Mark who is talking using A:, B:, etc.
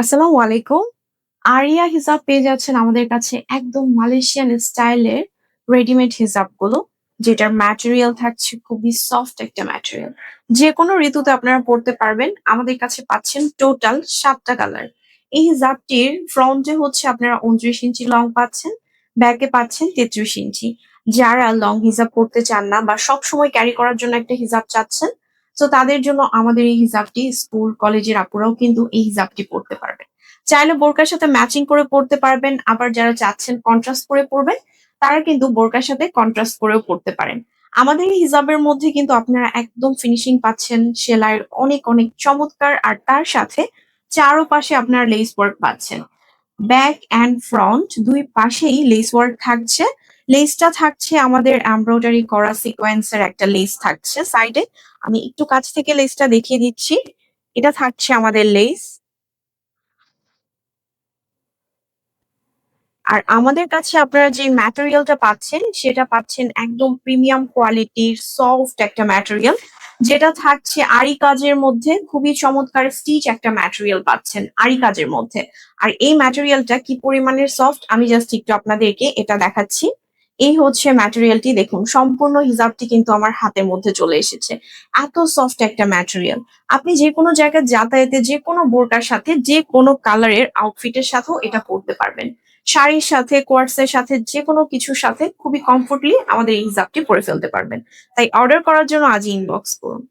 A: আসসালামু আলাইকুম। আরিয়া হিজাব পেয়ে যাচ্ছেন আমাদের কাছে একদম মালয়েশিয়ান স্টাইলের রেডিমেড হিজাবগুলো। যেটার ম্যাটেরিয়াল থাকছে খুবই সফট একটা ম্যাটেরিয়াল। যেকোনো ঋতুতে আপনারা পড়তে পারবেন। আমাদের কাছে পাচ্ছেন টোটাল ৭ টা কালার। এই হিজাবটির ফ্রন্টে হচ্ছে আপনারা ২৯ ইঞ্চি লং পাচ্ছেন, ব্যাকে পাচ্ছেন ৩৩ ইঞ্চি। যারা লং হিজাব পড়তে চান না বা সবসময় ক্যারি করার জন্য একটা হিজাব চাচ্ছেন, সো তাদের জন্য আমাদের এই হিজাবটি স্কুল, কলেজের আপুরাও কিন্তু এই হিজাবটি পড়তে পারবেন। চাইলে বোরকার সাথে ম্যাচিং করে পড়তে পারবেন। আবার যারা চাচ্ছেন কন্ট্রাস্ট করে পড়বেন, তারা কিন্তু বোরকার সাথে কন্ট্রাস্ট করেও পড়তে পারেন। আমাদের এই হিজাবের মধ্যে কিন্তু আপনারা একদম ফিনিশিং পাচ্ছেন সেলাইয়ের অনেক, অনেক চমৎকার আর তার সাথে চারোপাশে আপনারা লেস ওয়ার্ক পাচ্ছেন। ব্যাক অ্যান্ড ফ্রন্ট দুই পাশেই লেস ওয়ার্ক থাকছে। লেসটা থাকছে আমাদের এমব্রয়ডারি করা সিকোয়েন্সের একটা লেস থাকছে সাইডে। আমি একটু কাছ থেকে লেসটা দেখিয়ে দিচ্ছি। এটা থাকছে আমাদের লেস। আর আমাদের কাছে আপনারা যে ম্যাটেরিয়ালটা পাচ্ছেন, সেটা পাচ্ছেন একদম প্রিমিয়াম কোয়ালিটির সফট একটা ম্যাটেরিয়াল। যেটা থাকছে আরি কাজের মধ্যে খুবই চমৎকার স্টিচ একটা ম্যাটেরিয়াল পাচ্ছেন আরি কাজের মধ্যে। আর এই ম্যাটেরিয়ালটা কি পরিমাণের সফট আমি জাস্ট একটু আপনাদেরকে এটা দেখাচ্ছি। এই হচ্ছে ম্যাটেরিয়ালটি দেখুন সম্পূর্ণ হিজাবটি কিন্তু আমার হাতের মধ্যে চলে এসেছে। এত সফট একটা ম্যাটেরিয়াল। আপনি যেকোনো জায়গায় যাতায়াতে যেকোনো বোরকার সাথে যেকোনো কালারের আউটফিটের সাথেও এটা পড়তে পারবেন। শাড়ির সাথে, কোয়ার্টস এর সাথে যেকোনো কিছুর সাথে খুবই কমফোর্টলি আমাদের এই হিজাবটি পরে ফেলতে পারবেন। তাই অর্ডার করার জন্য আজই ইনবক্স করুন।